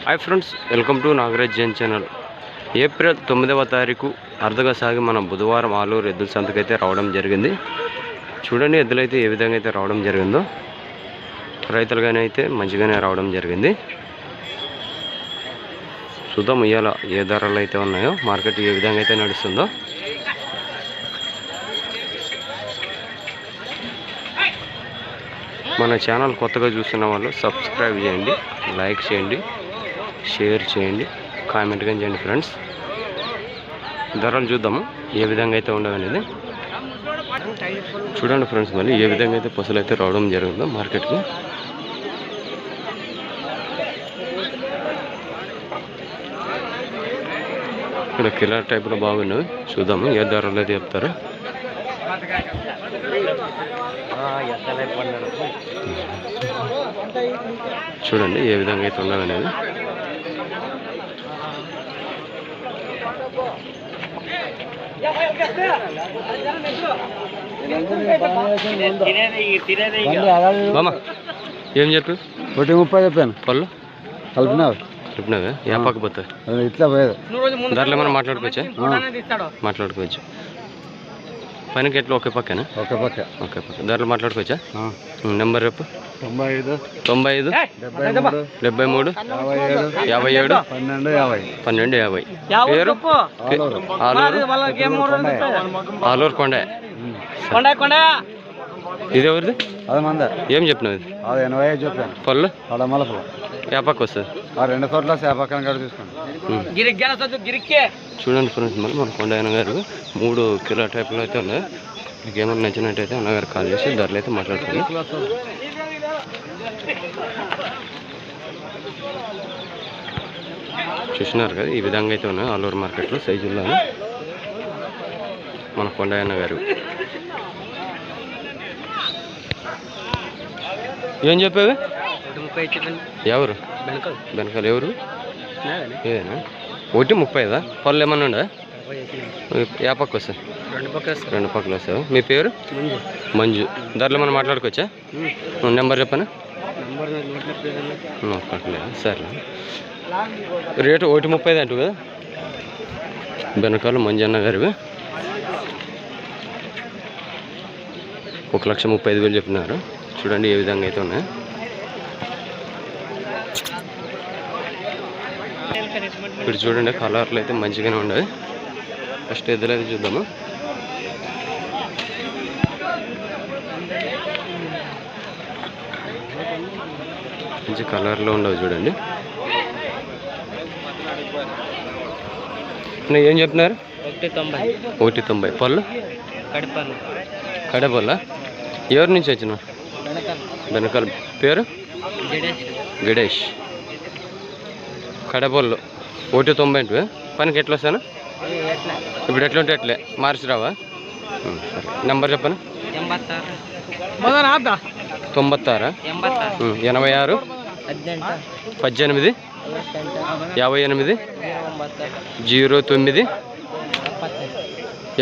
Hi friends welcome to Nagaraj Jain channel April తొమ్మిదవ తారీఖు అర్ధగా సాగి మన బుధవారం ఆలూరు ఎద్దుల సంతకైతే రావడం జరిగింది. చూడండి ఎద్దులైతే ఏ విధంగా అయితే రావడం జరిగిందో. రైతులుగానే అయితే మంచిగానే రావడం జరిగింది. చూద్దాం ఇవాళ ఏ ధరలు అయితే ఉన్నాయో మార్కెట్ ఏ విధంగా అయితే నడుస్తుందో. మన ఛానల్ కొత్తగా చూస్తున్న వాళ్ళు సబ్స్క్రైబ్ చేయండి లైక్ చేయండి. షేర్ చేయండి కామెంట్ కానీ చేయండి ఫ్రెండ్స్. ధరలు చూద్దాము ఏ విధంగా అయితే ఉండవనేది చూడండి ఫ్రెండ్స్ మళ్ళీ ఏ విధంగా అయితే పసులు అయితే రావడం జరుగుతుందో మార్కెట్కి. ఇక్కడ కిలర్ టైప్లో బాగున్నాయి. చూద్దాము ఏ ధరలు అయితే చెప్తారో. చూడండి ఏ విధంగా అయితే ఉన్నదనేది ఏం చెప్పు? ఒకటి ముప్పై చెప్పాను. పళ్ళు? కలిపినావు? చెప్పినావే ఏ పక్క పోతాయి అది ఇట్లా పోయేది. ధరలు ఏమైనా మాట్లాడుకోవచ్చా? మాట్లాడుకోవచ్చు. పనికి ఎట్లా? ఒకే పక్కనా? ఒక పక్క. ఒకే పక్క. ధరలు మాట్లాడుకోవచ్చా? ఆ, నెంబర్ చెప్పు. తొంభై ఐదు తొంభై ఐదు డెబ్బై మూడు యాభై ఏడు యాభై. ఏడు పన్నెండు యాభై. పన్నెండు యాభై పేరు ఆలూరు. ఆలూరు? కొండ ఇది ఎవరిది? ఏం చెప్పినావు ఇది? అది ఎనభై ఐదు చెప్పాను. పళ్ళు? వస్తుంది? ఆ రెండు చోట్ల కాడ. చూడండి ఫ్రెండ్స్ మళ్ళీ మన కొండ ఆయన గారు మూడు కిలో టైప్లో అయితే ఉన్నాయి. మీకు ఏమైనా నచ్చినట్టయితే అన్నగారు కాల్ చేసి ధరలు అయితే మాట్లాడుకోండి. చూసినారు కదా ఈ విధంగా అయితే ఉన్నాయి. ఆలూరు మార్కెట్లో సైజుల్లో మన కొండయ్యన్న గారు. ఏం చెప్పేవి ఎవరు? వెనకాల ఎవరు? ఏనా? ఒకటి ముప్పైదా? పళ్ళు ఏమన్నా ఉందా ఏ పక్క వస్తా రెండు పక్కలు వస్తావు మీ పేరు? మంజు. ధరలు మనం మాట్లాడుకోవచ్చా? నెంబర్ చెప్పనా? సరే రేటు ఒకటి ముప్పై అంటు కదా? బెనకాలు మంజన్న గారివి. ఒక లక్ష ముప్పై ఐదు వేలు చెప్పినారు. చూడండి ఏ విధంగా అయితే ఉన్నాయి. ఇప్పుడు చూడండి కలర్లు అయితే మంచిగానే ఉండవు ఫస్ట్ ఎదురు అయితే చూద్దాము? మంచి కలర్లో ఉండవు చూడండి. ఏం చెప్తున్నారు? ఒకటి తొంభై. ఒకటి తొంభై. పళ్ళు? కడపల్లు కడపల్లా ఎవరి నుంచి వచ్చిన వెనకాల. పేరు? గణేష్. కడపల్లు ఒకటి తొంభై అంటే పనికి ఎట్లా వస్తాను? ఇప్పుడు ఎట్లా ఉంటే ఎట్లే మార్చి రావా సరే. నెంబర్ చెప్పను? తొంభత్తారా? ఎనభై ఆరు? పద్దెనిమిది. యాభై ఎనిమిది. జీరో తొమ్మిది.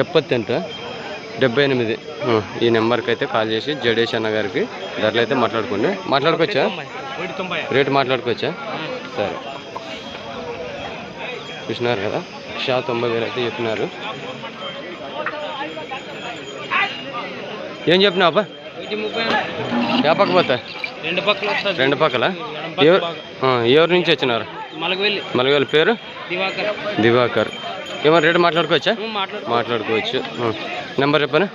ఎప్పత్తెంట? డెబ్బై ఎనిమిది. ఈ నెంబర్కి అయితే కాల్ చేసి జడేష్ అన్న గారికి ధరలు అయితే మాట్లాడుకోండి. మాట్లాడుకోవచ్చా? రేటు మాట్లాడుకోవచ్చా? సరే. చూసినారు కదా? షా తొంభై వేలు అయితే చెప్పినారు. ఏం చెప్పినావు అబ్బా? యాపకపోతా రెండు పక్కల రెండు పక్కల? ఎవరు ఎవరి నుంచి వచ్చినారు? మలగవెల్లి. పేరు? దివాకర్. దివాకర్. ఏమో రేటు మాట్లాడుకోవచ్చా? మాట్లాడు మాట్లాడుకోవచ్చు. నెంబర్ చెప్పనా?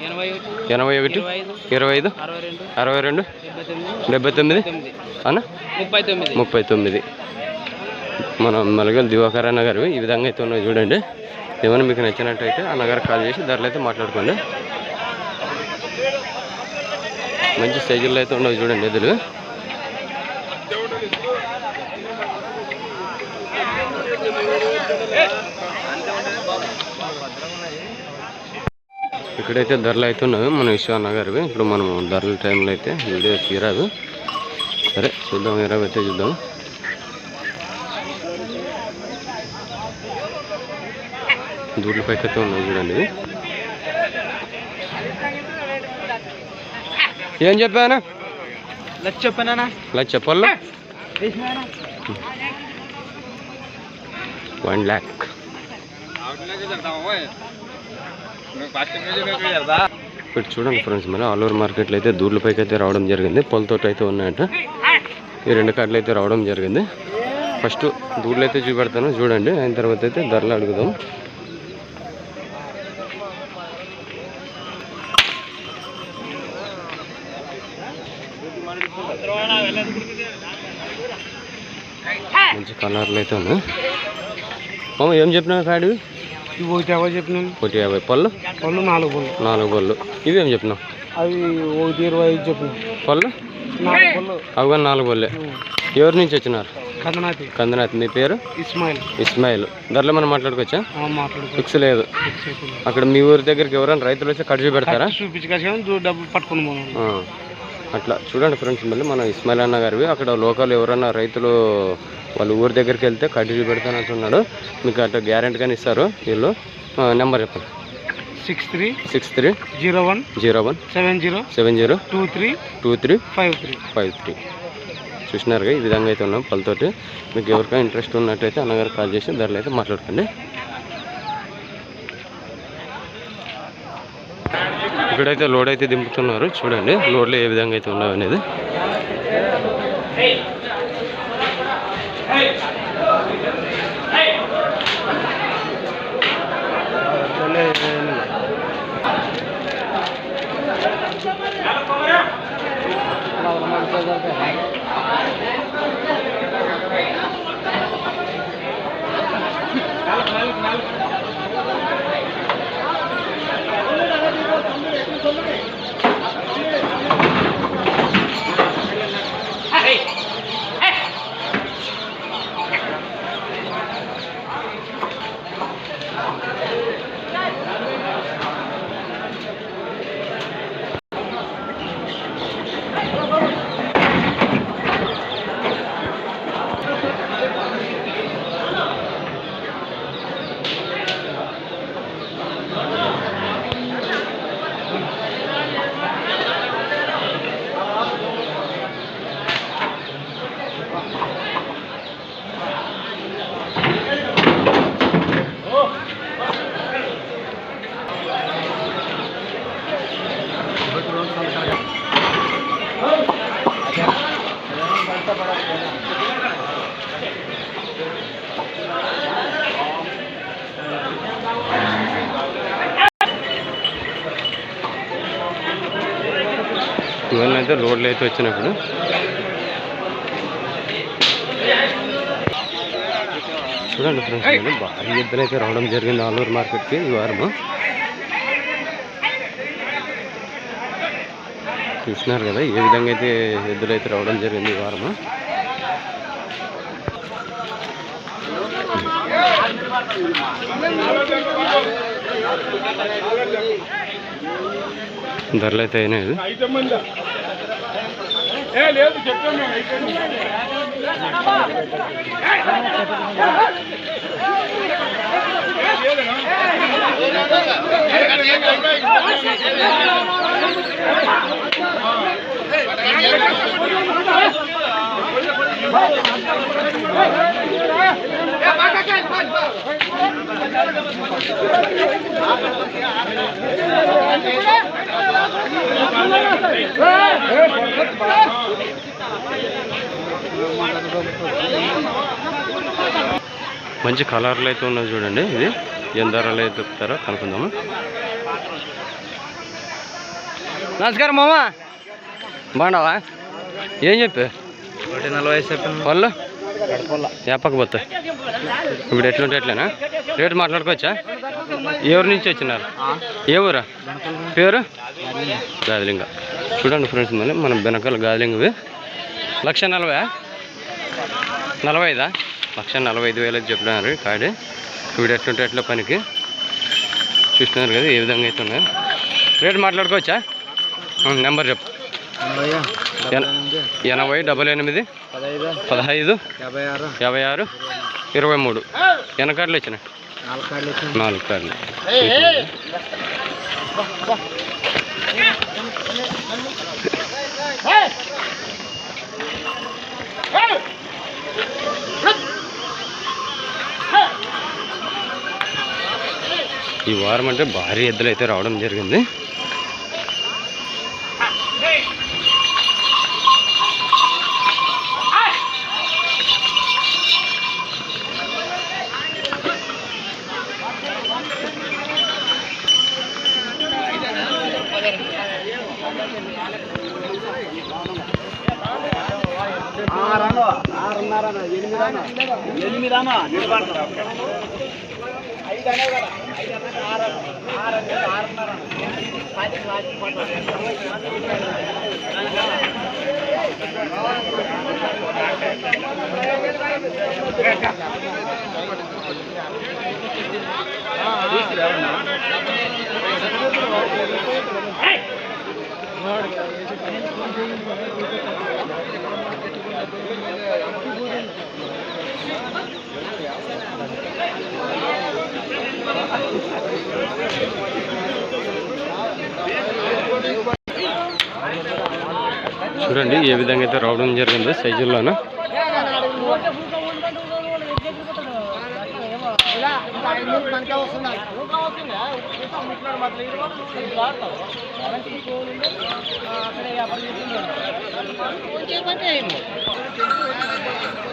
ఎనభై ఒకటి ఇరవై ఐదు అరవై రెండు డెబ్బై తొమ్మిది. అన్న? ముప్పై తొమ్మిది. ముప్పై తొమ్మిది. మన మలగల్ దివాకర్ అన్న గారు ఈ విధంగా అయితే ఉన్నాయి చూడండి. ఏమైనా మీకు నచ్చినట్టయితే అన్నగారు కాల్ చేసి ధరలు అయితే మాట్లాడుకోండి. మంచి సైజుల్లో అయితే ఉన్నాయి చూడండి ఎదురు ఇక్కడైతే ధరలు అయితే ఉన్నాయి మన విశ్వ అన్న గారివి. ఇప్పుడు మనం ధరల టైంలో అయితే వీడియో తీరాదు. సరే చూద్దాం ఇరవై అయితే చూద్దాం. దూడ్ల పైకైతే ఉన్నాయి చూడండి ఏం చెప్పానా లక్ష చెప్పానా లక్ష చెప్పాలా? వన్ ల్యాక్ ఇప్పుడు చూడండి ఫ్రెండ్స్ మరి ఓవర్ మార్కెట్లో అయితే దూర్ల పైకి అయితే రావడం జరిగింది. పొలతోటి అయితే ఉన్నాయట. ఈ రెండు కార్డులు అయితే రావడం జరిగింది. ఫస్ట్ దూర్లు అయితే చూపెడతాను చూడండి. అయిన తర్వాత అయితే ధరలు అడుగుదాం. మంచి కలర్లు అయితే ఉన్నాయి. మామ ఏం చెప్పినా కాడు? ఇవి ఒకటి ఎవరు చెప్పినాను ఒకటి యాభై పళ్ళు? పళ్ళు నాలుగు పళ్ళు. నాలుగు పళ్ళు. ఇవేం చెప్పినావు? అవి ఒకటి ఇరవై ఐదు చెప్పిన. పళ్ళు? నాలుగు పళ్ళు. అవి నాలుగు పళ్ళే. ఎవరి నుంచి వచ్చినారు? కథనాతి కందనాథ్ మీ పేరు? ఇస్మాయిల్. ఇస్మాయిల్. ధరలో మనం మాట్లాడుకోవచ్చా? మాట్లాడుకో ఫిక్స్ లేదు. అక్కడ మీ ఊరి దగ్గరికి ఎవరైనా రైతులు వచ్చి కట్ పెడతారా? చూపించుకొచ్చాను డబ్బులు పట్టుకుని అట్లా చూడండి ఫ్రెండ్స్ మళ్ళీ మన ఇస్మాయిల్ అన్న గారివి. అక్కడ లోకల్ ఎవరైనా రైతులు వాళ్ళ ఊరి దగ్గరికి వెళ్తే కట్టిజీ పెడతాను అంటున్నాడు మీకు అట్లా గ్యారెంటీగానే ఇస్తారు వీళ్ళు. నెంబర్ చెప్పండి. Six three six three zero one zero one seven zero seven zero two three two three five three five three. చూసినారుగా ఈ విధంగా అయితే ఉన్నాం పళ్ళతోటి మీకు ఎవరికైనా ఇంట్రెస్ట్ ఉన్నట్టయితే అన్నగారు కాల్ చేసి ధరలు అయితే మాట్లాడుకోండి. ఇక్కడైతే లోడ్ అయితే దింపుతున్నారు. చూడండి లోడ్లు ఏ విధంగా అయితే ఉన్నావు అనేది ఇవన్నీ అయితే రోడ్లు అయితే వచ్చినప్పుడు చూడండి ఫ్రెండ్స్ ఇది భారీ ఎద్దులు అయితే రావడం జరిగింది ఆలూరు మార్కెట్కి ఈ వారము చూసినారు కదా ఏ విధంగా అయితే ఎద్దులు అయితే రావడం జరిగింది ఈ వారము ధరలు అయితే అయినాయి ఏ లేదు చెప్పాను నేను మంచి కలర్లు అయితే ఉన్నాయి చూడండి ఇది ఏం ధరలు అయితే చెప్తారో కనుక్కుందాము? నమస్కారం మామ. బాగున్నావా? ఏం చెప్పి ఒకటి నలభై చెప్పాను వాళ్ళు యాపకు పోతాయి ఇప్పుడు ఎట్లుంటే ఎట్లేనా రేటు మాట్లాడుకోవచ్చా? ఎవరి నుంచి వచ్చినారు? ఏ ఊరా? పేరు? గాదిలింగ. చూడండి ఫ్రెండ్స్ మళ్ళీ మన బెనకాల గాదిలింగవి. లక్ష నలభై? నలభై ఐదా? లక్ష నలభై ఐదు వేలకు చెప్పినారు కాడి. ఇప్పుడు ఎట్లుంటే ఎట్లా పనికి? చూస్తున్నారు కదా ఏ విధంగా అయితే ఉన్నాయి. రేటు మాట్లాడుకోవచ్చా? నెంబర్ చెప్పు. ఎన- ఎనభై డబల్ ఎనిమిది. పదహైదు. యాభై ఆరు. ఇరవై మూడు. వచ్చినాయి? నాలుగు కార్డులు ఇచ్చాను నాలుగు కార్లు. ఈ వారం అంటే భారీ ఎద్దులు అయితే రావడం జరిగింది. ఎనిమిదానా నిలబడతాం. ఐదు అనే కదా ఐదు అన్న చూడండి ఏ విధంగా అయితే రావడం జరిగిందో సైజుల్లోన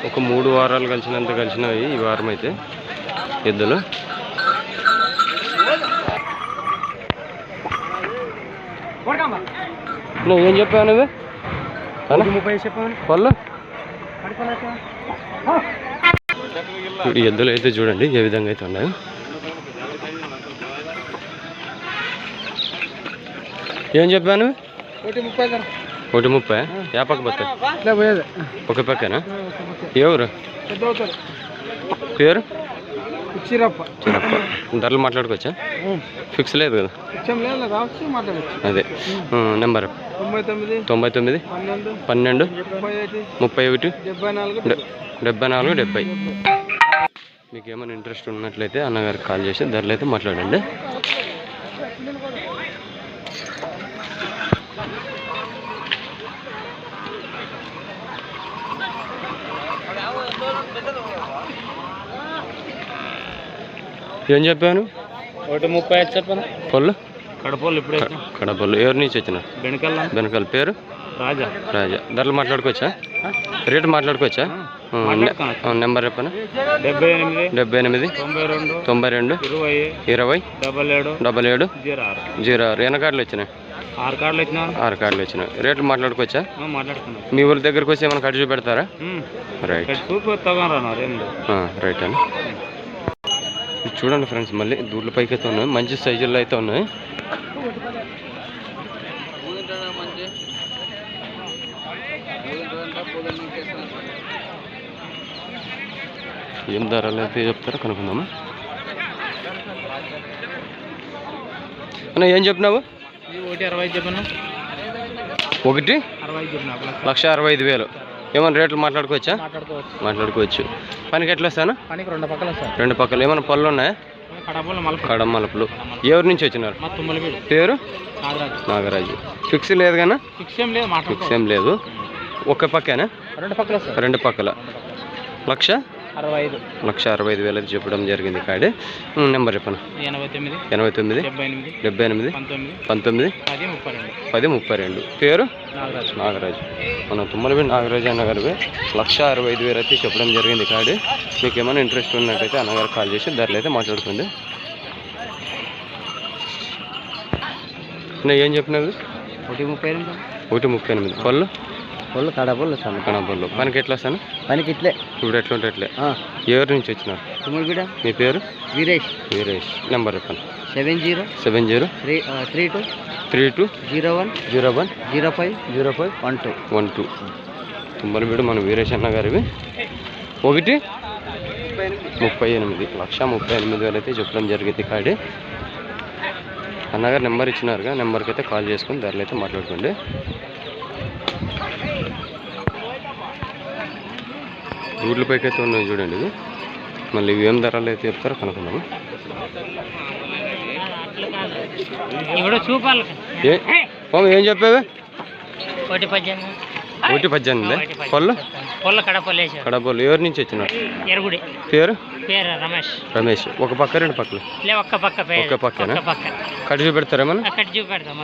ఒక మూడు వారాలు కలిసినంత కలిసినవి ఈ వారం అయితే ఎద్దులు. నువ్వు ఏం చెప్పావు నువ్వు? ముప్పై చెప్పాను పళ్ళు? ఎద్దులు అయితే చూడండి ఏ విధంగా అయితే ఉన్నాయో. ఏం చెప్పాను? ఒకటి ముప్పై యా పక్క పోయేది. ఒక పక్కనా? ఎవరు పేరు? ధరలు మాట్లాడుకోవచ్చా? ఫిక్స్ లేదు కదా? అదే. నెంబర్? తొంభై తొమ్మిది. పన్నెండు. ముప్పై ఒకటి? డెబ్బై నాలుగు. డెబ్బై. మీకు ఏమైనా ఇంట్రెస్ట్ ఉన్నట్లయితే అన్నగారికి కాల్ చేసి ధరలు అయితే మాట్లాడండి. ఏం చెప్పాను? ఒకటి ముప్పై చెప్పాను పళ్ళు? కడపలు ఇప్పుడే కడపళ్ళు ఎవరి నుంచి వచ్చిన బెనకల్లా వెనకాల పేరు? రాజా. రాజా. ధరలు మాట్లాడుకోవచ్చా? రేటు మాట్లాడుకోవచ్చా? నెంబర్ చెప్పనా? డెబ్బై ఎనిమిది డెబ్బై ఎనిమిది తొంభై రెండు తొంభై రెండు ఇరవై ఇరవై డబల్ ఏడు డబల్ ఏడు జీరో ఆరు. జీరో ఆరు. ఎన్న కార్డులు వచ్చినాయి? ఆరు కార్డులు వచ్చినా ఆరు కార్డులు వచ్చినాయి. రేట్లు మాట్లాడుకోవచ్చా? మీ ఊరి దగ్గరకు వచ్చి ఏమైనా కట్ చూపెడతారా? రైట్ రైట్ అండి చూడండి ఫ్రెండ్స్ మళ్ళీ దూడ్ల పైకి అయితే ఉన్నాయి మంచి సైజుల్లో అయితే ఉన్నాయి. ఏం ధరలు అయితే చెప్తారో కనుక్కుందామా? అన్న ఏం చెప్పినావు? ఒకటి అరవై చెప్పాను ఒకటి లక్ష. అరవై ఐదు వేలు. ఏమైనా రేట్లు మాట్లాడుకోవచ్చా? మాట్లాడుకోవచ్చు. పనికి ఎట్లా వస్తాను పనికి రెండు పక్కల రెండు పక్కలు. ఏమైనా పళ్ళు ఉన్నాయా? కడపలు మలప కడం మలుపులు. ఎవరి నుంచి వచ్చినారు? పేరు? నాగరాజు. ఫిక్స్ లేదు కానీ ఫిక్స్ ఏం లేదు ఫిక్స్ మాట్లాడుకో ఏం లేదు. ఒక పక్కన? రెండు పక్కల సార్ రెండు పక్కల. లక్ష? అరవై ఐదు. లక్ష అరవై ఐదు వేలు అయితే చెప్పడం జరిగింది కాడే. నెంబర్ చెప్పను? ఎనభై తొమ్మిది ఎనభై తొమ్మిది డెబ్బై ఎనిమిది పంతొమ్మిది పది ముప్పై రెండు. పేరు? నాగరాజు. నాగరాజు. మన తుమ్మలవి నాగరాజు అన్నగారివి లక్ష అరవై ఐదు వేలు అయితే చెప్పడం జరిగింది కాడే. మీకు ఏమైనా ఇంట్రెస్ట్ ఉన్నట్టయితే అన్నగారు కాల్ చేసి ధరలు అయితే మాట్లాడుకోండి నేను ఏం చెప్పినది ఒకటి ముప్పై ఎనిమిది ఒకటి ముప్పై ఎనిమిది. పళ్ళు? వాళ్ళు కడపలు సార్ కనపళ్ళు పనికి ఎట్లా వస్తాను? పనికి ఇట్లే ఇప్పుడు ఎట్లా ఉంటే ఎట్లే ఎవరి నుంచి వచ్చినారు తుమ్మలపీడ మీ పేరు? వీరేష్. వీరేష్. నెంబర్ చెప్పండి. Seven zero seven zero three three two three two zero one zero one zero five zero five one two. One two. Tummalabeedu మన వీరేష్ అన్న గారివి. ఒకటి? ముప్పై ఎనిమిది. లక్ష ముప్పై ఎనిమిది వేలు అయితే చెప్పడం జరిగింది కాడి. అన్నగారు నెంబర్ ఇచ్చినారుగా నెంబర్కి అయితే కాల్ చేసుకుని ధరలు అయితే మాట్లాడుకోండి. ఊర్ల పైకి అయితే ఉన్నాయి చూడండి ఇది. మళ్ళీ ఇవి ఏం ధరలు అయితే చెప్తారో కనుక్కుందాము. చూపాలి. ఏ? చెప్పావే ఒకటి పద్దెనిమిది. ఒకటి పద్దెనిమిది? పళ్ళు? పొల్ల కడపల్లి కడబోలు ఎవరి నుంచి వచ్చినారు? ఎరుగుడి. పేరు? పేరు రమేష్. రమేష్. ఒక పక్క రెండు పక్కలు. ఒక్క పక్క ఒక్క పక్క. కట్ చూపెడతారేమన్నా అక్కడ చూపెడతాం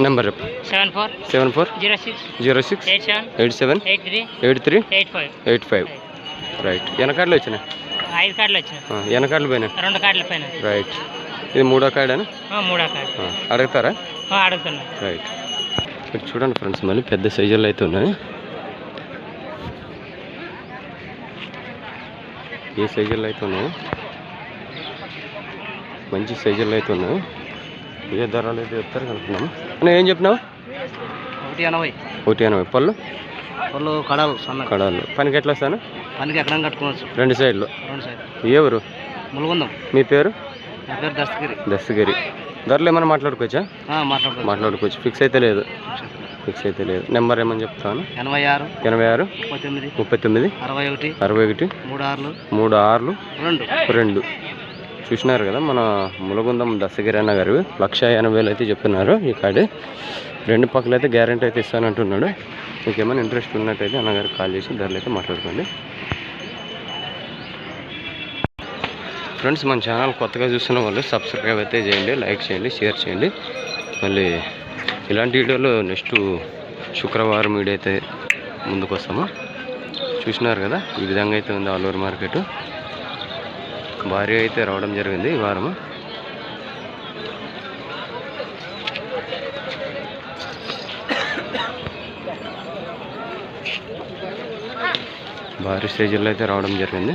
నెంబర్ చెప్పు seven four seven four zero six zero six eight seven eight seven eight three eight three eight five eight five right వెనకాడలు వచ్చినాయి ఐదు కార్డులు వచ్చినాయి ఆ, వెనకాడలు పోయినాయి రెండు కార్డుల పైన రైట్ ఇది మూడో కాడనా ఆ, మూడో కార్డు. అడుగుతారా? అడుగుతున్నా. రైట్ ఇక్కడ చూడండి ఫ్రెండ్స్ మళ్ళీ పెద్ద సైజుల్లో అయితే ఉన్నాయి. ఏ సైజుల్లో అయితే ఉన్నాయి? మంచి సైజుల్లో అయితే ఉన్నాయి. ఏ ధరలు అయితే చెప్తారు కనుక్కున్నాము నువ్వు ఏం చెప్పినావు? ఒకటి ఎనభై. ఒకటి ఎనభై. పళ్ళు? వాళ్ళు కడాలు సన్న కడాలు. పనికి ఎట్లా వస్తాను? పనికి ఎక్కడ కట్టుకోవచ్చు. రెండు సైడ్లు. రెండు సైడ్ ఊరు? ములుగుందాం. మీ పేరు? నా పేరు దస్తగిరి. దస్తగిరి. ధరలు ఏమైనా మాట్లాడుకోవచ్చా? మాట్లాడుకో మాట్లాడుకోవచ్చు. ఫిక్స్ అయితే లేదు. ఫిక్స్ అయితే లేదు. నెంబర్ ఏమని చెప్తాను? ఎనభై ఆరు. ఎనభై ఆరు. ముప్పై తొమ్మిది. ముప్పై తొమ్మిది. అరవై ఒకటి. అరవై ఒకటి. మూడు ఆరులు. మూడు ఆరులు. రెండు. రెండు. చూసినారు కదా మన ములగుందం దశగిరన్న గారు. లక్ష ఎనభై వేలు అయితే చెప్తున్నారు ఈ కార్డు రెండు పక్కల అయితే గ్యారంటీ అయితే ఇస్తానంటున్నాడు మీకు ఏమైనా ఇంట్రెస్ట్ ఉన్నట్టయితే అన్నగారికి కాల్ చేసి ధరలు అయితే మాట్లాడుకోండి. ఫ్రెండ్స్ మన ఛానల్ కొత్తగా చూస్తున్న వాళ్ళు సబ్స్క్రైబ్ అయితే చేయండి లైక్ చేయండి షేర్ చేయండి. మళ్ళీ ఇలాంటి వీడియోలు నెక్స్ట్ శుక్రవారం వీడియో అయితే ముందుకు వస్తాము చూసినారు కదా ఈ విధంగా అయితే ఉంది ఆలూరు మార్కెట్ భారీ అయితే రావడం జరిగింది ఈ వారము భారీ స్టేజ్లో అయితే రావడం జరిగింది.